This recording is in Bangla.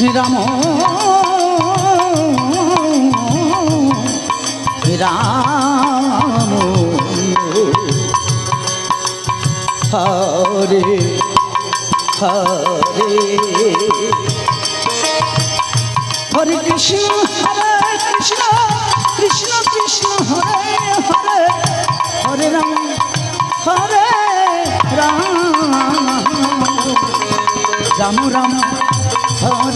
রাম রাম হরে হরে। হরে কৃষ্ণ হরে কৃষ্ণ কৃষ্ণ কৃষ্ণ, হরে হরে। হরে রাম হরে রাম। রাম রাম, হরে।